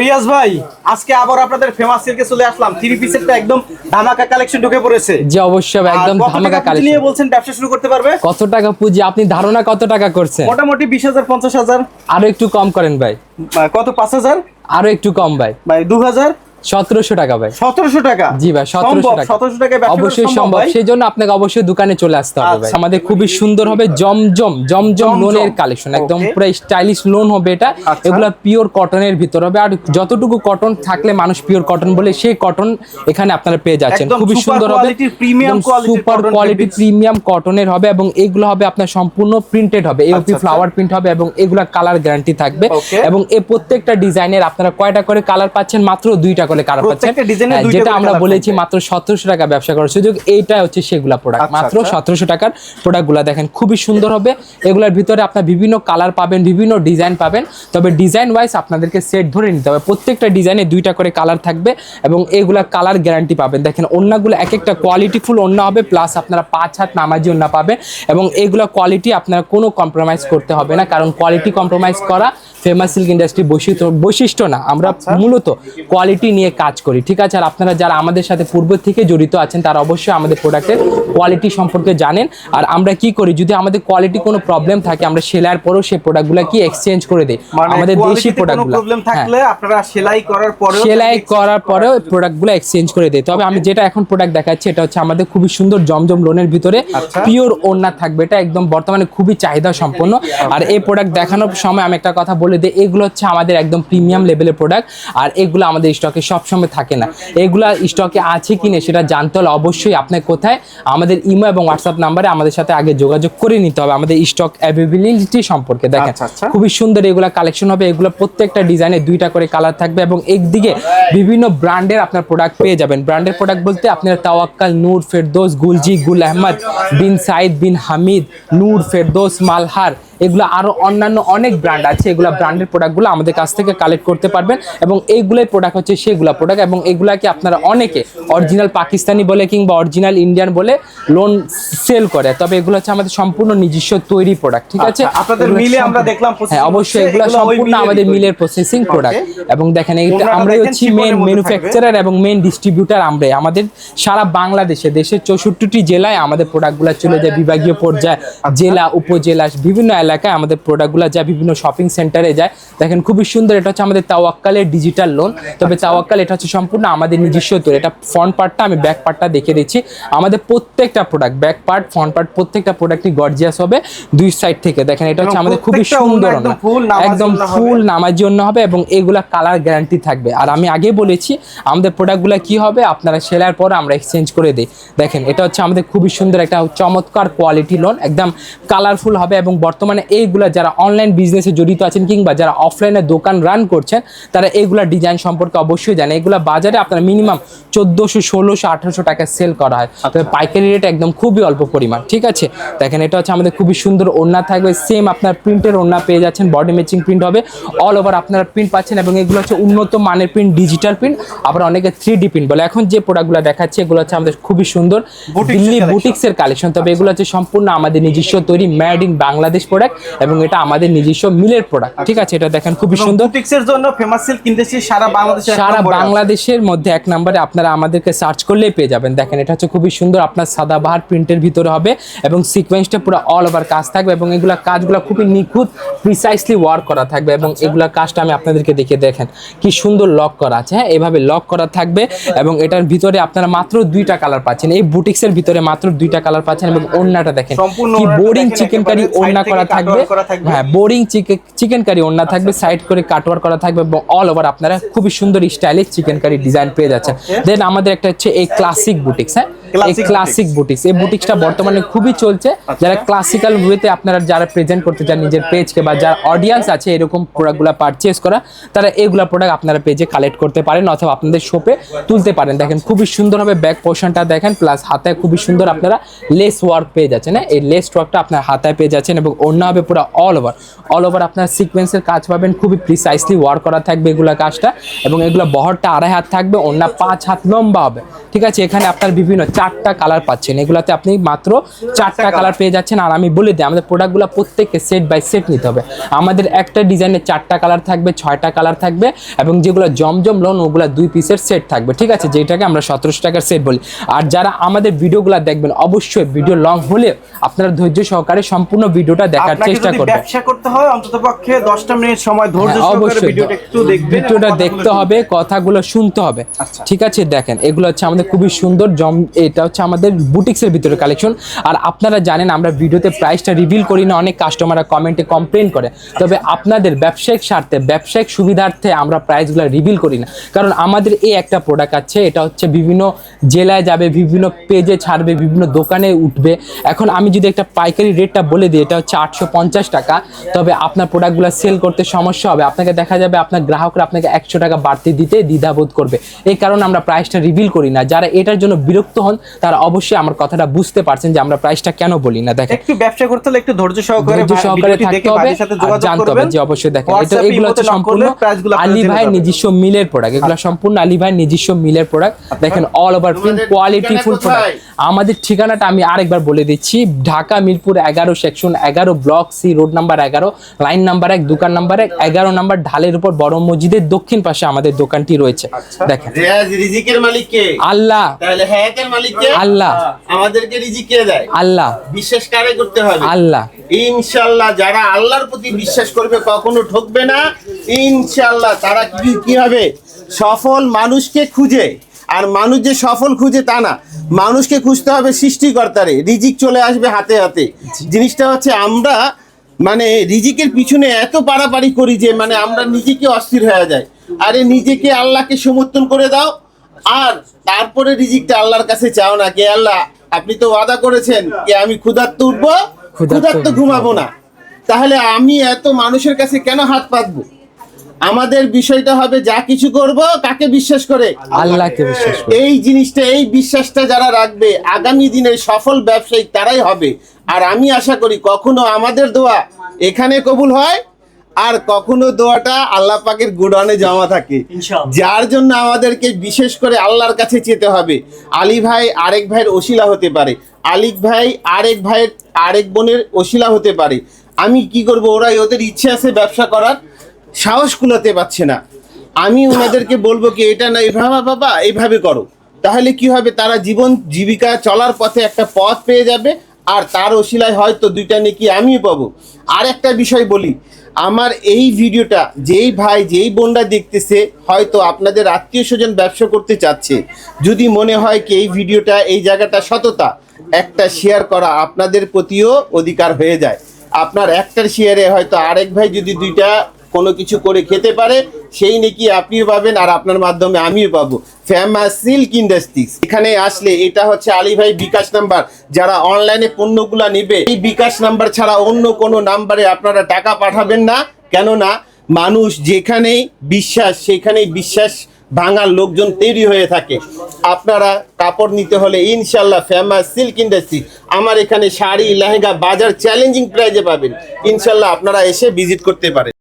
রিয়াজ ভাই আজকে আবার আপনাদের ফেমাস সিল্কে চলে আসলাম। থ্রি পিসেরটা একদম ধামাকা কালেকশন ঢুকে পড়েছে। যে অবশ্যই একদম ধামাকা কালেকশন নিয়ে বলছেন ব্যবসা শুরু করতে পারবে? কত টাকা পুঁজি? আপনি ধারণা কত টাকা করছেন? মোটামুটি বিশ হাজার পঞ্চাশ হাজার। আরও একটু কম করেন ভাই। কত পাঁচ হাজার? আরও একটু কম ভাই। ভাই দু হাজার। সতেরোশো টাকা ভাই। সতেরোশো টাকা? জি ভাই সতেরোশো টাকা। সতেরোশো অবশ্যই সম্ভব সেই জন্য আপনাকে অবশ্যই দোকানে চলে আসতে হবে ভাই। আচ্ছা। আমাদের খুবই সুন্দর হবে জমজম জমজম। লোনের কালেকশন একদম পুরো স্টাইলিশ লোন হবে এটা। আচ্ছা। এগুলা পিওর কটনের ভিতর হবে। আর যতটুকু কটন থাকলে মানুষ পিওর কটন বলে সেই কটন এখানে আপনারা পেয়ে যাচ্ছেন। খুবই সুন্দর হবে। quality super quality. প্রিমিয়াম কটনের হবে এবং এগুলো হবে আপনার সম্পূর্ণ প্রিন্টেড হবে। আচ্ছা। ফ্লাওয়ার প্রিন্ট হবে এবং এগুলা কালার গ্যারান্টি থাকবে। এবং এই প্রত্যেকটা ডিজাইনের আপনারা কয়টা করে কালার পাচ্ছেন? মাত্র দুইটা করে পাচ্ছেন? design এ হ্যাঁ, যেটা আমরা বলেছি মাত্র সতেরোশো টাকা ব্যবসা করার সুযোগ এইটা হচ্ছে সেগুলা প্রোডাক্ট আচ্ছা, মাত্র আচ্ছা। সতেরোশো টাকার প্রোডাক্টগুলো দেখেন খুবই সুন্দর হবে। এগুলোর ভিতরে আপনার বিভিন্ন কালার পাবেন বিভিন্ন ডিজাইন পাবেন। তবে ডিজাইন ওয়াইজ আপনাদেরকে সেট ধরে নিতে হবে। প্রত্যেকটা ডিজাইনে দুইটা করে কালার থাকবে এবং এগুলা কালার গ্যারান্টি পাবেন। দেখেন ওন্নাগুলো এক একটা কোয়ালিটিফুল ওন্না হবে প্লাস আপনারা পাঁচ হাত নামাজি ওন্না পাবেন এবং এগুলা কোয়ালিটি আপনারা কোনো কম্প্রোমাইজ করতে হবে না কারণ কোয়ালিটি কম্প্রোমাইজ করা ফেমাস সিল্ক ইন্ডাস্ট্রি বৈশিষ্ট্য বৈশিষ্ট্য না। আমরা মূলত কোয়ালিটি নিয়ে কাজ করি। ঠিক আছে? আর আপনারা যারা আমাদের সাথে পূর্ব থেকে জড়িত আছেন, তারা অবশ্যই আমাদের প্রোডাক্টের কোয়ালিটি সম্পর্কে জানেন। আর আমরা কি করি? যদি আমাদের কোয়ালিটি কোনো প্রবলেম থাকে আমরা সেলাইয়ের পরেও সেই প্রোডাক্টগুলো কি এক্সচেঞ্জ করে দিই। মানে আমাদের দেশি প্রোডাক্টগুলো প্রবলেম থাকলে আপনারা সেলাই করার পরেও সেলাই করার পরেও প্রোডাক্টগুলো এক্সচেঞ্জ করে দেয় তবে আমি যেটা এখন প্রোডাক্ট দেখাচ্ছি এটা হচ্ছে আমাদের খুবই সুন্দর জমজম লোনের ভিতরে আচ্ছা। পিওর ওড়না থাকবে। এটা একদম বর্তমানে খুবই চাহিদা সম্পন্ন। আর এই প্রোডাক্ট দেখানোর সময় আমি একটা কথা বলে দিই এগুলো হচ্ছে আমাদের একদম প্রিমিয়াম লেভেলের প্রোডাক্ট আর এগুলো আমাদের স্টকে সবসময় থাকে না। এগুলা স্টকে আছে কিনা সেটা জানতে হলে অবশ্যই আপনার কোথায়? আমাদের ইমো এবং হোয়াটসঅ্যাপ নাম্বারে আমাদের সাথে আগে যোগাযোগ করে নিতে হবে। আমাদের স্টক অ্যাভেবিলিটি সম্পর্কে। দেখেন আচ্ছা, আচ্ছা। খুবই সুন্দর এগুলা কালেকশন হবে। এগুলো প্রত্যেকটা ডিজাইনে দুইটা করে কালার থাকবে এবং একদিকে বিভিন্ন ব্র্যান্ডের আপনার প্রোডাক্ট পেয়ে যাবেন। ব্র্যান্ডের প্রোডাক্ট বলতে আপনার তাওয়াক্কাল নূর ফেরদোস গুলজি গুল আহমদ বিন সাইদ বিন হামিদ নূর ফেরদোস মালহার এগুলো আরও অন্যান্য অনেক ব্র্যান্ড আছে। এগুলো ব্র্যান্ডের প্রোডাক্টগুলো আমাদের কাছ থেকে কালেক্ট করতে পারবেন এবং এইগুলোই প্রোডাক্ট হচ্ছে সেগুলো প্রোডাক্ট এবং এগুলাকে আপনারা অনেকে অরিজিনাল পাকিস্তানি বলে কিংবা অরিজিনাল ইন্ডিয়ান বলে লোন সেল করে তবে এগুলো হচ্ছে আমাদের সম্পূর্ণ নিজস্ব তৈরি প্রোডাক্ট ঠিক আছে? আচ্ছা, আপনাদের মিলে আমরা দেখলাম হ্যাঁ অবশ্যই এগুলো সম্পূর্ণ আমাদের মিলের প্রসেসিং প্রোডাক্ট এবং দেখেন এইটা আমরাই হচ্ছি মেন ম্যানুফ্যাকচারার এবং মেন ডিস্ট্রিবিউটার আমরাই। আমাদের সারা বাংলাদেশে দেশের চৌষট্টিটি জেলায় আমাদের প্রোডাক্টগুলো চলে যায় বিভাগীয় পর্যায়ে আচ্ছা। জেলা উপজেলা বিভিন্ন এলাকায় আমাদের প্রোডাক্টগুলো যায় বিভিন্ন শপিং সেন্টারে যায়। দেখেন খুবই সুন্দর এটা হচ্ছে আমাদের তাওয়াক্কালের ডিজিটাল লোন তবে। তাওয়াক্কাল এটা হচ্ছে সম্পূর্ণ আমাদের নিজস্ব তৈরি। এটা ফ্রন্ট পার্টটা আমি ব্যাক পার্টটা দেখে দিচ্ছি। আমাদের প্রত্যেকটা product back part front part প্রত্যেকটা প্রোডাক্টই গর্জিয়াস হবে দুই সাইড থেকে। দেখেন এটা হচ্ছে আমাদের খুবই সুন্দর একদম। ফুল নামার জন্য হবে। এবং এগুলা কালার গ্যারান্টি থাকবে। আর আমি আগে বলেছি আমাদের প্রোডাক্টগুলো কি হবে আপনারা সেলার পর আমরা এক্সচেঞ্জ করে দিই। দেখেন এটা হচ্ছে আমাদের খুবই সুন্দর একটা চমৎকার কোয়ালিটি লোন একদম কালারফুল হবে এবং বর্তমানে এইগুলা যারা অনলাইন বিজনেসে জড়িত আছেন কিংবা যারা অফলাইনে দোকান রান করছেন তারা এইগুলা ডিজাইন সম্পর্কে অবশ্যই জানে এগুলা বাজারে আপনারা মিনিমাম চোদ্দোশো ষোলোশো আঠারোশো টাকা সেল করা হয়। তবে পাইকারি রেট একদম খুবই অল্প পরিমাণ ঠিক আছে? দেখেন এটা হচ্ছে আমাদের খুবই সুন্দর ওড়না থাকবে সেম আপনার প্রিন্টের ওড়না পেয়ে যাচ্ছেন বডি ম্যাচিং প্রিন্ট হবে অল ওভার আপনারা প্রিন্ট পাচ্ছেন এবং এগুলো হচ্ছে উন্নত মানের প্রিন্ট ডিজিটাল প্রিন্ট আবার অনেকে থ্রি ডি প্রিন্ট বলে। এখন যে প্রোডাক্টগুলো দেখাচ্ছে এগুলো হচ্ছে আমাদের খুবই সুন্দর দিল্লি বুটিক্সের কালেকশন তবে এগুলো হচ্ছে সম্পূর্ণ আমাদের নিজস্ব তৈরি মেড ইন বাংলাদেশ প্রোডাক্ট এবং এটা আমাদের নিজস্ব মিলের প্রোডাক্ট ঠিক আছে? এটা দেখেন খুবই সুন্দর। বুটিক্সের জন্য ফেমাস সিল্ক কিনতেছি সারা বাংলাদেশে সারা বাংলাদেশের মধ্যে এক নম্বরে আপনারা আমাদেরকে সার্চ করলেই পেয়ে যাবেন। দেখেন এটা হচ্ছে খুবই সুন্দর আপনার সাদাবাহার প্রিন্টের ভিতরে হবে এবং সিকোয়েন্সটা পুরো অল ওভার কাজ থাকবে এবং এগুলা কাজগুলো খুবই নিখুঁত প্রিসাইসলি ওয়ার্ক করা থাকবে এবং আচ্ছা। এগুলা কাজটা আমি আপনাদেরকে দেখে দেখেন কি সুন্দর লক করা আছে হ্যাঁ? এভাবে লক করা থাকবে এবং এটার ভিতরে আপনারা মাত্র দুইটা কালার পাচ্ছেন। এই বুটিক্সের ভিতরে মাত্র দুইটা কালার পাচ্ছেন এবং ওড়নাটা দেখেন কি বোরিং চিকেন কারি ওড়না করা থাকবে। হ্যাঁ বোরিং চিকেন কারি ওড়না থাকবে সাইড করে কাটওয়ার করা থাকবে এবং অল ওভার আপনারা খুবই সুন্দর স্টাইলিশ চিকেন কারি ডিজাইন পেয়ে যাচ্ছেন। দেন আমাদের একটা হচ্ছে এই ক্লাসিক বুটিক্স হ্যাঁ? ক্লাসিক বুটিক্স এই বুটিক্সটা বর্তমানে খুবই চলছে। যারা ক্লাসিক্যাল ওয়েতে আপনারা যারা প্রেজেন্ট করতে চান নিজের পেজকে বা যারা অডিয়েন্স আছে এরকম প্রোডাক্টগুলো পারচেজ করা তারা এগুলা প্রোডাক্ট আপনারা পেজে কালেক্ট করতে পারেন অথবা আপনাদের শপে তুলতে পারেন। দেখেন খুবই সুন্দর হবে ব্যাক পোর্শনটা দেখেন প্লাস হাতে খুবই সুন্দর আপনারা লেস ওয়ার্ক পেয়ে যাচ্ছেন হ্যাঁ এই লেস ওয়ার্কটা আপনার হাতায় পেয়ে যাচ্ছেন এবং অন্য হবে পুরো অল ওভার অল ওভার আপনার সিকোয়েন্সের কাজ পাবেন খুবই প্রিসাইসলি ওয়ার্ক করা থাকবে এগুলা কাজটা এবং এগুলো বহরটা আড়াই হাত থাকবে অন্য পাঁচ হাত লম্বা হবে। ঠিক আছে এখানে আপনার বিভিন্ন চারটা কালার পাচ্ছেন। এগুলাতে আপনি মাত্র চারটা কালার পেয়ে যাচ্ছেন। আর আমি বলে দিই আমাদের প্রোডাক্টগুলো প্রত্যেককে সেট বাই সেট নিতে হবে। আমাদের একটা ডিজাইনের চারটা কালার থাকবে ছয়টা কালার থাকবে এবং যেগুলো জমজম লোন ওগুলো দুই পিসের সেট থাকবে। ঠিক আছে? যেটাকে আমরা সতেরোশো টাকার সেট বলি। আর যারা আমাদের ভিডিওগুলো দেখবেন অবশ্যই ভিডিও লং হলে আপনারা ধৈর্য সহকারে সম্পূর্ণ ভিডিওটা দেখার চেষ্টা করবেন। ব্যবসা করতে হয় অন্তত পক্ষে দশটা মিনিট সময় ধৈর্য হ্যাঁ, সহকারে অবশ্যই। ভিডিওটা একটু দেখবেন ভিডিওটা দেখতে হবে কথাগুলো শুনতে হবে। আচ্ছা। ঠিক আছে? দেখেন এগুলো হচ্ছে আমাদের খুবই সুন্দর জম এটা হচ্ছে আমাদের বুটিক্সের ভিতরে কালেকশন আর আপনারা জানেন, আমরা ভিডিওতে প্রাইসটা রিভিল করি না, অনেক কাস্টমাররা কমেন্টে কমপ্লেন করে। তবে আপনাদের ব্যবসায়িক স্বার্থে, ব্যবসায়িক সুবিধার্থে আমরা প্রাইসগুলো রিভিল করি না। কারণ আমাদের এই একটা প্রোডাক্ট আছে, এটা হচ্ছে বিভিন্ন জেলায় যাবে, বিভিন্ন পেজে ছাড়বে, বিভিন্ন দোকানে উঠবে। এখন আমি যদি একটা পাইকারি রেটটা বলে দিই, এটা হচ্ছে আটশো পঞ্চাশ টাকা। তবে আপনার প্রোডাক্টগুলো সেল করতে সমস্যা হবে। আপনাকে দেখা যাবে আপনার গ্রাহকরা আপনাকে একশো টাকা বাড়তি দিতে দ্বিধাবোধ করবে। এই কারণে আমরা প্রাইসটা রিভিল করি না। যারা এটার জন্য বিরক্ত হন তারা অবশ্যই আমার কথাটা বুঝতে পারছেন যে আমরা প্রাইসটা কেন বলি না? দেখেন। একটু ব্যবসা করতে হলে একটু ধৈর্য সহকারে ধৈর্য সহকারে থাকতে হবে আর জানতে হবে যে অবশ্যই দেখেন এটা এগুলো হচ্ছে সম্পূর্ণ আলী ভাইয়ের নিজস্ব মিলের প্রোডাক্ট এগুলো সম্পূর্ণ আলী ভাইয়ের নিজস্ব মিলের প্রোডাক্ট দেখেন all over print quality full product আমাদের ঠিকানাটা আমি আরেকবার বলে দিচ্ছি। ঢাকা মিরপুর এগারো সেকশন এগারো ব্লক সি রোড নাম্বার এগারো লাইন নাম্বার এক দোকান নাম্বার এক এগারো নাম্বার ঢালের উপর বড় মসজিদের দক্ষিণ পাশে আমাদের দোকানটি রয়েছে। দেখেন। রিজিকের মালিক কে আল্লাহ। তাহলে হায়াতের মালিক কে আল্লাহ। আমাদেরকে রিজিক কে দেয়। আল্লাহ। বিশ্বাস কারে করতে হবে? আল্লাহ। ইনশাল্লাহ যারা আল্লাহর প্রতি বিশ্বাস করবে কখনো ঠকবে না। ইনশাল্লাহ তারা কি কি হবে? সফল মানুষকে খুঁজে। আর মানুষ যে সফল খুঁজে তা না। মানুষকে খুঁজতে হবে সৃষ্টিকর্তারে। রিজিক চলে আসবে হাতে হাতে। জিনিসটা হচ্ছে আমরা মানে রিজিকের পিছনে এত পারাপারি করি যে মানে আমরা নিজেকে অস্থির হয়ে যায় আরে নিজেকে আল্লাহকে সমর্থন করে দাও। আর তারপরে রিজিকটা আল্লাহর কাছে চাও না কে আল্লাহ আপনি তো ওয়াদা করেছেন যে আমি ক্ষুধার্ত উঠবো ক্ষুধার্ত ঘুমাবো না। তাহলে আমি এত মানুষের কাছে কেন হাত পাতবো? আমাদের বিষয়টা হবে যা কিছু করব কাকে বিশ্বাস করে? আল্লাহকে বিশ্বাস করি। এই জিনিসটা এই বিশ্বাসটা যারা রাখবে আগামী দিনের সফল ব্যবসায়ী তারাই হবে। আর আমি আশা করি কখনো আমাদের দোয়া এখানে কবুল হয় আর কখনো দোয়াটা আল্লাহ পাকের গুডানে জমা থাকে। যার জন্য আমাদেরকে বিশেষ করে আল্লাহর কাছে যেতে হবে। আলী ভাই আরেক ভাইয়ের ওসিলা হতে পারে। আলিক ভাই আরেক ভাইয়ের আরেক বোনের ওসিলা হতে পারে। আমি কি করব? ওরাই ওদের ইচ্ছে আছে ব্যবসা করার। সাহস কুলাতে পারছে না। আমি ওনাদেরকে বলব কি এটা না এভাবে বাবা এইভাবে করো। তাহলে কি হবে? তারা জীবন জীবিকা চলার পথে একটা পথ পেয়ে যাবে। আর তার ওসিলায় হয়তো দুইটা নাকি আমিও পাবো। আর একটা বিষয় বলি আমার এই ভিডিওটা যেই ভাই, যেই বোনরা দেখতেছে, হয়তো আপনাদের আত্মীয় স্বজন ব্যবসা করতে চাচ্ছে। যদি মনে হয় কি এই ভিডিওটা, এই জায়গাটা সততা, একটা শেয়ার করা আপনাদের প্রতিও অধিকার হয়ে যায়। আপনার একটার শেয়ারে হয়তো আরেক ভাই যদি দুইটা কোনো কিছু করে খেতে পারে সেই নাকি আপনিও পাবেন আর আপনার মাধ্যমে আমিও পাবো। ফেমাস সিল্ক ইন্ডাস্ট্রিজ এখানে আসলে এটা হচ্ছে আলী ভাই বিকাশ নাম্বার। যারা অনলাইনে পণ্যগুলা নেবে, এই বিকাশ নাম্বার ছাড়া অন্য কোনো নাম্বারে আপনারা টাকা পাঠাবেন না। কেননা মানুষ যেখানেই বিশ্বাস, সেখানেই বিশ্বাস ভাঙার লোকজন তৈরি হয়ে থাকে। আপনারা কাপড় নিতে হলে ইনশাল্লাহ ফেমাস সিল্ক ইন্ডাস্ট্রি আমার এখানে শাড়ি, লেহেঙ্গা, বাজার চ্যালেঞ্জিং প্রাইজে পাবেন। ইনশাল্লাহ আপনারা এসে ভিজিট করতে পারেন।